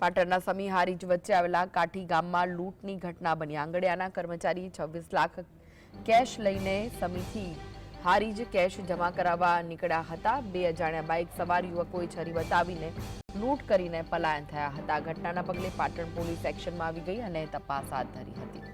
પાટણના સમી હારીજ વચ્ચે આવેલા કાઠી ગામમાં લૂંટની ઘટના બની. આંગડિયાના કર્મચારી છવ્વીસ લાખ કેશ લઈને સમીથી હારીજ કેશ જમા કરાવવા નીકળ્યા હતા. બે અજાણ્યા બાઇક સવાર યુવકોએ છરી બતાવીને લૂંટ કરીને પલાયન થયા હતા. ઘટનાના પગલે પાટણ પોલીસ એક્શનમાં આવી ગઈ અને તપાસ હાથ ધરી હતી.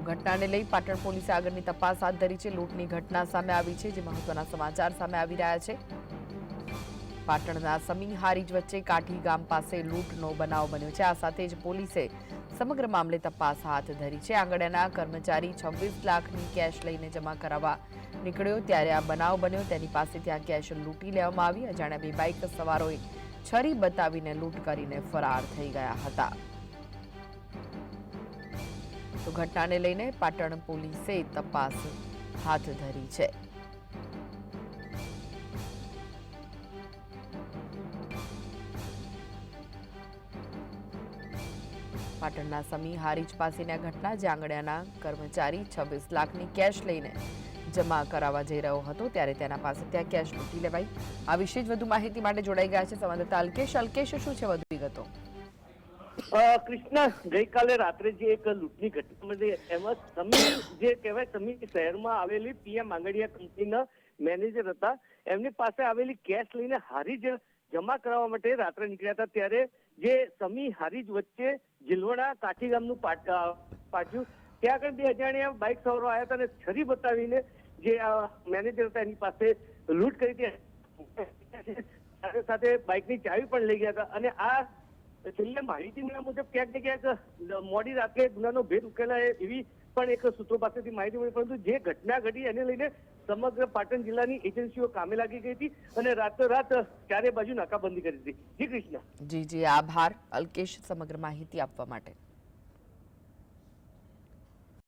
ઘટનાને લઈ પાટણ પોલીસે આગળની તપાસ હાથ ધરી છે. લૂંટની ઘટના સામે આવી છે, જે મહત્વના સમાચાર સામે આવી રહ્યા છે. પાટણના સમી હારીજ વચ્ચે કાઠી ગામ પાસે લૂંટનો બનાવ બન્યો છે. આ સાથે જ પોલીસે સમગ્ર મામલે તપાસ હાથ ધરી છે. આંગડિયાના કર્મચારી છવ્વીસ લાખની કેશ લઈને જમા કરાવવા નીકળ્યો. ત્યારે આ બનાવ બન્યો. તેની પાસે ત્યાં કેશ લૂંટી લેવામાં આવી. અજાણ્યા બે બાઇક સવારોએ છરી બતાવીને લૂંટ કરીને ફરાર થઈ ગયા હતા. તો ઘટનાને લઈને પાટણ પોલીસે તપાસ હાથ ધરી છે. પાટણના સમી હારીજ પાસેની આ ઘટના જે આંગડિયાના કર્મચારી છવ્વીસ લાખની કેશ લઈને જમા કરાવવા જઈ રહ્યો હતો, ત્યારે તેના પાસે ત્યાં કેશ લૂંટી લેવાઈ. આ વિશે જ વધુ માહિતી માટે જોડાઈ ગયા છે સંવાદદાતા અલ્કેશ. અલ્કેશ, શું છે વધુ વિગતો? કૃષ્ણા, ગઈકાલે રાત્રે જે એક લૂંટની ઘટના બની, એમાં સમી જે કહેવાય સમી શહેરમાં આવેલી પીએમ આંગડિયા કંપનીના મેનેજર હતા. એમની પાસે આવેલી કેશ લઈને હારીજ જમા કરાવવા માટે રાત્રે નીકળ્યા હતા. ત્યારે જે સમી હારીજ વચ્ચે જીલવણા કાઠી ગામનું પાટ પાટ્યું, ત્યાં આગળ બે અજાણ્યા બાઇક સવારો આવ્યા હતા અને છરી બતાવીને જે મેનેજર હતા એની પાસે લૂંટ કરી હતી. સાથે સાથે બાઇકની ચાવી પણ લઈ ગયા હતા. અને આ છેલ્લે માહિતી મળ્યા મુજબ ક્યાંક ને ક્યાંક મોડી રાત્રે ગુનાનો ભેદ ઉકેલાય એવી પણ એક સૂત્રો પાસેથી માહિતી મળી, પરંતુ જે ઘટના ઘટી એને લઈને સમગ્ર પાટણ જિલ્લાની એજન્સીઓ કામે લાગી ગઈ હતી અને રાતોરાત ચારે બાજુ નાકાબંધી કરી હતી જી કૃષ્ણ. જી જી, આભાર અલ્કેશ સમગ્ર માહિતી આપવા માટે.